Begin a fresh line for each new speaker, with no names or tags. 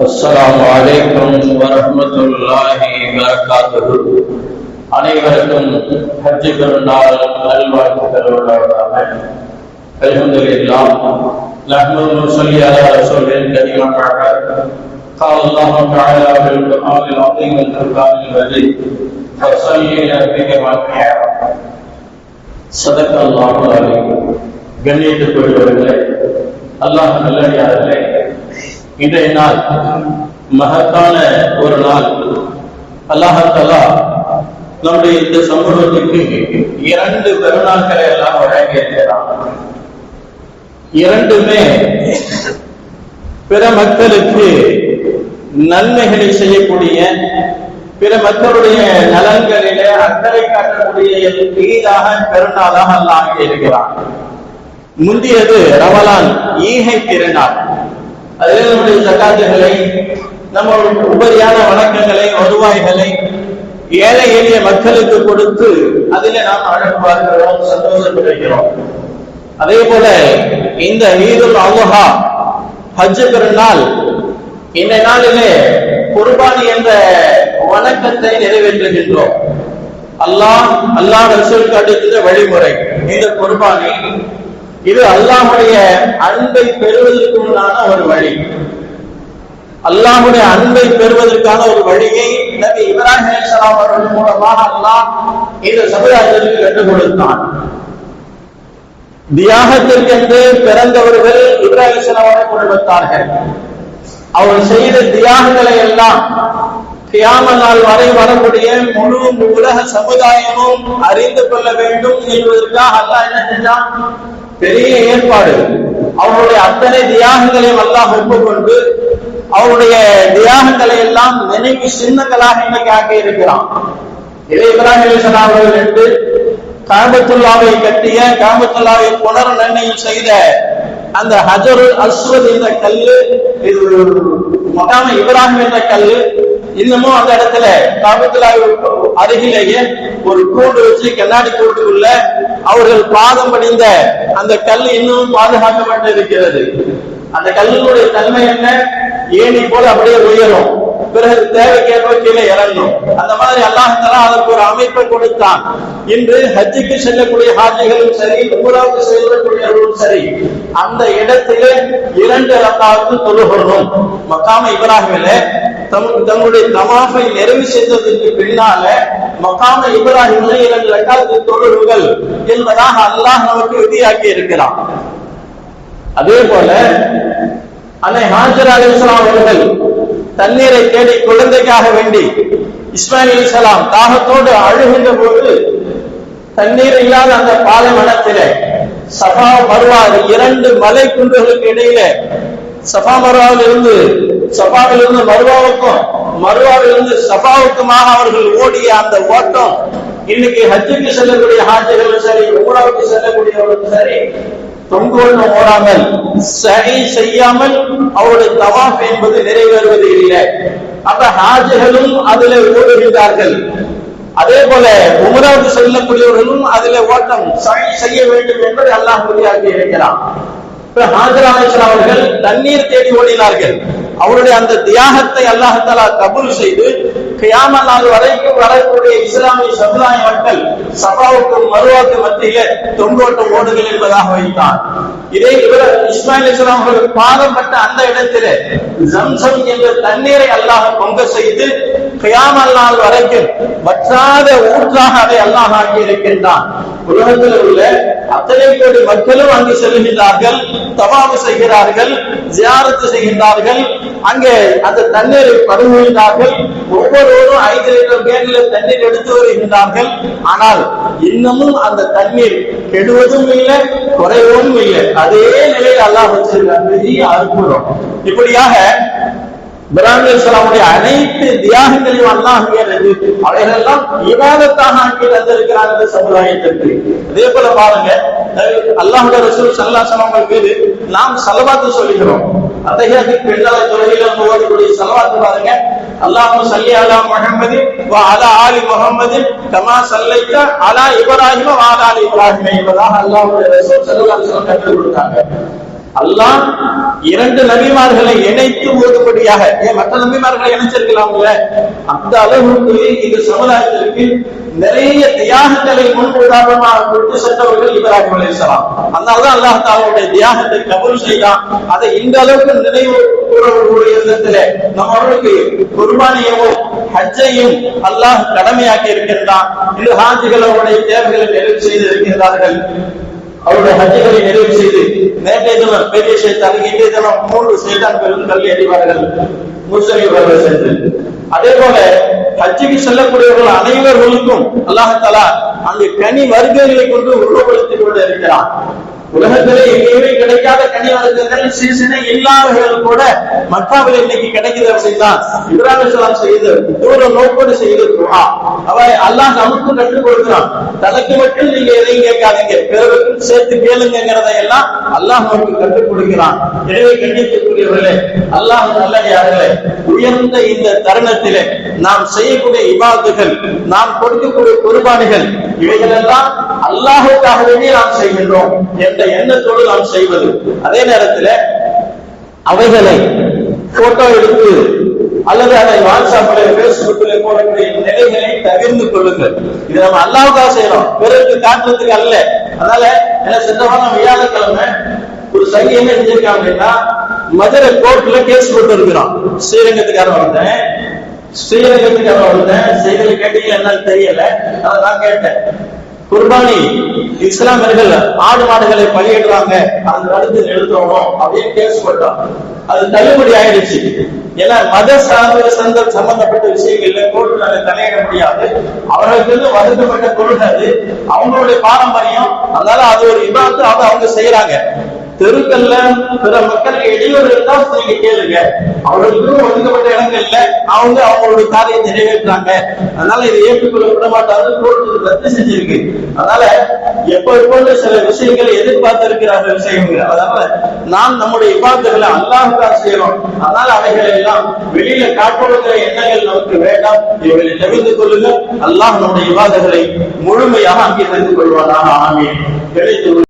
السلام عليكم ورحمة الله وبركاته அனைவருக்கும் ஹஜ்ஜு பெருநாள் நல்வாழ்த்துக்களோடாக அல்ஹம்துலில்லா நஹ்மது நுஸல்லி அலா ரசூலில் கரீம் அம்மா பஅத் قال الله تعالى في القرآن العظيم والفرقان المجيد فصل لربك وانحر صدق الله العظيم கண்ணியத்துக்குரியவர்களே அல்லாஹ் நல்லடியார்களே இன்றைய நாள் மகத்தான ஒரு நாள். அல்லாஹல்லா நம்முடைய இந்த சமூகத்துக்கு இரண்டு பெருநாட்களை எல்லாம் வழங்கியிருக்கிறான் இரண்டுமே பிற மக்களுக்கு நன்மைகளை செய்யக்கூடிய பிற மக்களுடைய நலன்களிலே அக்கறை காட்டக்கூடிய ஈடாக பெருநாளாக அல்லாஹ் இருக்கிறான். முந்தியது ரமலான் ஈகை திருநாள் அதில் நம்முடைய சக்காத்துகளை நம்ம உபரியான வணக்கங்களை வருவாய்களை ஏழை எளிய மக்களுக்கு கொடுத்து அதிலே நாம் அழகு பார்க்கிறோம் சந்தோஷப்படுகிறோம். அதே போல இந்த ஈதுல் அவுஹா ஹஜ் பெருநாள் இந்த நாளிலே குர்பானி என்ற வணக்கத்தை நிறைவேற்றுகின்றோம். அல்லாஹ் அல்லாஹ் ரசூல் காட்டுகின்ற வழிமுறை இந்த குர்பானி. இது அல்லாஹுடைய அன்பை பெறுவதற்கு உண்டான ஒரு வழி. அல்லாஹுடைய அன்பை பெறுவதற்கான ஒரு வழியை நபி இப்ராஹிம் அலிஸ்லாம் அவர்கள் மூலமாக அல்லாஹ் இந்த சமுதாயத்திற்கு கற்றுக் கொடுத்தான். தியாகத்திற்கென்று பிறந்தவர்கள் இப்ராஹிம் அவர்கள் குடும்பத்தார்கள் அவர் செய்த தியாகங்களை எல்லாம் கியாம நாள் வரை வரக்கூடிய முழு உலக சமுதாயமும் அறிந்து கொள்ள வேண்டும் என்பதற்காக அல்லா என்ன செஞ்சான்? பெரிய ஏற்பாடு. அவருடைய அத்தனை தியாகங்களையும் அல்லாஹ் ஒப்புக்கொண்டு அவருடைய தியாகங்களை எல்லாம் நினைவு சின்னங்களாக இன்னைக்கு ஆக்கி இருக்கிறான். இதை இப்ராஹிம் அவர்கள் என்று காபத்துல்லாவை கட்டிய காபத்துல்லாவை புனர் நிர்ணயம் செய்த அந்த ஹஜரு அஸ்வத் என்ற கல்லு இது மகாம இப்ராஹிம் என்ற கல்லு இன்னமும் அந்த இடத்துல காபத்துல அருகிலேயே ஒரு கூண்டு வச்சு கண்ணாடி கூட்டுக்குள்ள அவர்கள் பாதம் படிந்த அந்த கல் இன்னும் பாதுகாக்கப்பட்டு இருக்கிறது. அந்த கல்லினுடைய தன்மை என்ன? ஏணி போல அப்படியே உயரும். பிறகு தேவைக்கேற்ப கீழே இறங்கும். அந்த மாதிரி அல்லாஹலா அதற்கு ஒரு அமைப்பை கொடுத்தான். இன்று ஹஜ்ஜுக்கு செல்லக்கூடிய ஹாஜிகளும் சரி உமராவுக்கு செல்லக்கூடியவர்களும் சரி அந்த இடத்திலே இரண்டு ரத்தாவுக்கு தொழுகணும். மக்காம இப்ராஹிமில தங்களுடைய தமாஃபை நிறைவு செய்ததற்கு பின்னால மக்காம இப்ராஹிமில இரண்டு ரக்காவுக்கு தொழுகுகள் என்பதாக அல்லாஹ் நமக்கு விதியாக்கி இருக்கிறான். அதே போல அன்னை ஹாஜர் அலிஸ்லாம் அவர்கள் தண்ணீரை தேடி குழந்தைக்காக வேண்டி இஸ்மாயில் அலிசலாம் தாகத்தோடு அழுகின்ற போது தண்ணீர் இல்லாத அந்த பாலைவனத்திலே சபா மருவா இரண்டு மலை குன்றுகளுக்கு இடையில சபா மருவாவில் இருந்து சபாவிலிருந்து மருவாவுக்கும் மருவாவிலிருந்து சபாவுக்குமாக அவர்கள் ஓடிய அந்த ஓட்டம் இன்னைக்கு ஹஜ்ஜுக்கு செல்லக்கூடிய ஹாஜிகளும் சரி உமராவுக்கு செல்லக்கூடியவர்களும் சரி தொங்கோடு ஓடாமல் சரி செய்யாமல் அவருடைய தவாஃப் என்பது நிறைவேறுவது இல்லை. அப்ப ஹாஜிகளும் அதில் ஓடுகின்றார்கள். அதே போல உமராவுக்கு செல்லக்கூடியவர்களும் அதில் ஓட்டம் சரி செய்ய வேண்டும் என்பதை அல்லாஹ் உறுதியாக்கி இருக்கிறான். ஹாஜர் அமைச்சர் அவர்கள் தண்ணீர் தேடி ஓடினார்கள். அவருடைய அந்த தியாகத்தை அல்லாஹாலா கபூல் செய்து கியாம நாள் வரைக்கும் வரக்கூடிய இஸ்லாமிய சமுதாய மக்கள் சபாவுக்கும் மருவாக்கு மத்தியில தொங்கோட்டம் ஓடுகள் என்பதாக வைத்தான். இதே இவர் இஸ்மாயில் இஸ்லாம் அவர்கள் பாதப்பட்ட அந்த இடத்திலே ஜம்சம் என்ற தண்ணீரை அல்லாஹ் பொங்க செய்து கியாம நாள் வரைக்கும் வற்றாத ஊற்றாக அதை அல்லாஹ் ஆக்கி இருக்கின்றான். உலகத்தில் உள்ள அத்தனை கோடி மக்களும் அங்கு செல்கின்றார்கள் தவாவு செய்கிறார்கள் ஜியாரத்து செய்கின்றார்கள். அங்கே அந்த தண்ணீரை பருகுகின்றார்கள் ஒவ்வொருவரும் ஐந்து லிட்டர் கேனில் தண்ணீர் எடுத்து வருகின்றார்கள். ஆனால் இன்னமும் அந்த தண்ணீர் கெடுவதும் இல்லை குறைவதும் இல்லை. அதே நிலையில் அல்லாஹ் வச்சிருக்காங்க பெரிய அற்புதம். இப்படியாக இப்ராஹிம் அனைத்து தியாகங்களையும் அல்லாஹ் அவைகளெல்லாம் இவாதத்தாக அங்கே தந்திருக்கிறார் இந்த சமுதாயத்திற்கு. அதே போல பாருங்க அல்லாஹுடைய ரசூல் சல்லா சலாமல் மீது நாம் சலவாத்து சொல்லுகிறோம். அத்தகைய பெண்ணால தொழில ஓதக்கூடிய சலவாத்து பாருங்க. அல்லாஹு சல்லி அலா முகமது வா அலா ஆலி முகமது கமா சல்லைத்த அலா இப்ராஹிம வ அலா ஆலி என்பதாக அல்லாஹுடைய ரசூல் சல்லல்லாஹு அலைஹி வஸல்லம் கற்றுக் கொடுத்தாங்க. அல்லாஹ் இரண்டு நபிமார்களை இணைத்து ஓதுபடியாக ஏன் மற்ற நபிமார்களை இணைச்சிருக்கலாம்ல அந்த அளவுக்கு இந்த சமுதாயத்திற்கு நிறைய தியாகங்களை முன் உதாரணமாக கொண்டு சென்றவர்கள் இப்ராஹிம் அலைஹிஸ்ஸலாம் அதனாலதான் அல்லாஹ் தாலாவுடைய தியாகத்தை கபூல் செய்தான். அதை இந்த அளவுக்கு நினைவு கூறக்கூடிய விதத்திலே நம்மளுக்கு குர்பானியவும் ஹஜ்ஜையும் அல்லாஹ் கடமையாக்கி இருக்கின்றான். இரு ஹாஜிகள் அவருடைய தேவைகளை நிறைவு செய்து இருக்கின்றார்கள். அவருடைய ஹஜ்ஜுகளை நிறைவு செய்து நேற்றைய தினம் பெரிய செய்தான் இன்றைய தினம் மூன்று செய்தான்கள் கல்வி அறிவார்கள் முஸ்லிம்கள் சென்று அதே போல ஹஜ்ஜுக்கு செல்லக்கூடியவர்கள் அனைவர்களுக்கும் அல்லாஹாலா அந்த கனி வருகைகளை கொண்டு உருவப்படுத்திக் கொண்டு இருக்கிறான். உலகத்திலே எங்கேயுமே கிடைக்காத கனி சிறு சீசனே இல்லாதவர்கள் கூட மக்காவில் இன்னைக்கு கிடைக்குது அப்படின்னா இப்ராஹிம் இஸ்லாம் செய்து தூர நோக்கோடு செய்து துஆ. அவ அல்லாஹ் நமக்கு கற்றுக் கொடுக்கிறான். தனக்கு மட்டும் நீங்க எதையும் கேட்காதீங்க. பிறருக்கும் சேர்த்து கேளுங்கிறத எல்லாம் அல்லாஹ் நமக்கு கற்றுக் கொடுக்கிறான். எனவே கண்டித்துக்குரியவர்களே அல்லாஹ் நல்லடியார்களே உயர்ந்த இந்த தருணத்திலே நாம் செய்யக்கூடிய இபாதுகள் நாம் கொடுக்கக்கூடிய குர்பானிகள் இவைகளெல்லாம் அல்லாஹுக்காக வேண்டி நாம் செய்கின்றோம் என்ற எண்ணத்தோடு நாம் செய்வது. அதே நேரத்தில் அவைகளை போட்டோ எடுத்து அல்லது அதை வாட்ஸ்அப்ல பேஸ்புக்ல போடக்கூடிய நிலைகளை தவிர்த்து கொள்ளுங்கள். இது நம்ம அல்லாவுக்காக செய்யறோம். பிறருக்கு காட்டுறதுக்கு அல்ல. அதனால என்ன சென்ற வியாழக்கிழமை ஒரு சங்கி என்ன செஞ்சிருக்காங்க அப்படின்னா மதுரை கோர்ட்ல கேஸ் போட்டு இருக்கிறோம் ஸ்ரீரங்கத்துக்காரன் வந்தேன். ஸ்ரீரங்கத்துக்காரன் வந்தேன். செய்தியில கேட்டீங்க என்னன்னு தெரியல. அதை நான் கேட்டேன். குர்பானி இஸ்லாமியர்கள் ஆடு மாடுகளை பலியிடுறாங்க. அந்த அடுத்து நிறுத்தணும் அப்படின்னு கேஸ் போட்டோம் அது தள்ளுபடி ஆயிடுச்சு. ஏன்னா மத சார்ந்த சந்த சம்பந்தப்பட்ட விஷயங்கள்ல கோர்ட்டுனால தலையிட முடியாது. அவர்களுக்கு வகுக்கப்பட்ட கொள்கை அது. அவங்களுடைய பாரம்பரியம். அதனால அது ஒரு விவாதத்தை அவங்க செய்யறாங்க. தெருக்கல்ல பிற மக்கள் இடையூறு இருந்தா நீங்க கேளுங்க. அவர்களுக்கு ஒதுக்கப்பட்ட இடங்கள் இல்ல அவங்க அவங்களுடைய காரியம் நிறைவேற்றாங்க அதனால இதை ஏற்றுக்கொள்ள விட மாட்டாங்க கோர்ட்டு ரத்து செஞ்சிருக்கு. அதனால எப்ப எப்பொழுது சில விஷயங்களை எதிர்பார்த்திருக்கிறார்கள் விஷயங்கள். அதனால நாம் நம்முடைய இப்பாத்துகளை அல்லாஹுக்காக செய்யறோம். அதனால அவைகளை எல்லாம் வெளியில காட்டுவதற்கிற எண்ணங்கள் நமக்கு வேண்டாம். இவர்களை தவிர்த்து கொள்ளுங்க அல்லாஹ் நம்முடைய இபாதுகளை முழுமையாக அங்கீகரித்துக் கொள்வானாக. ஆமே கிடைத்து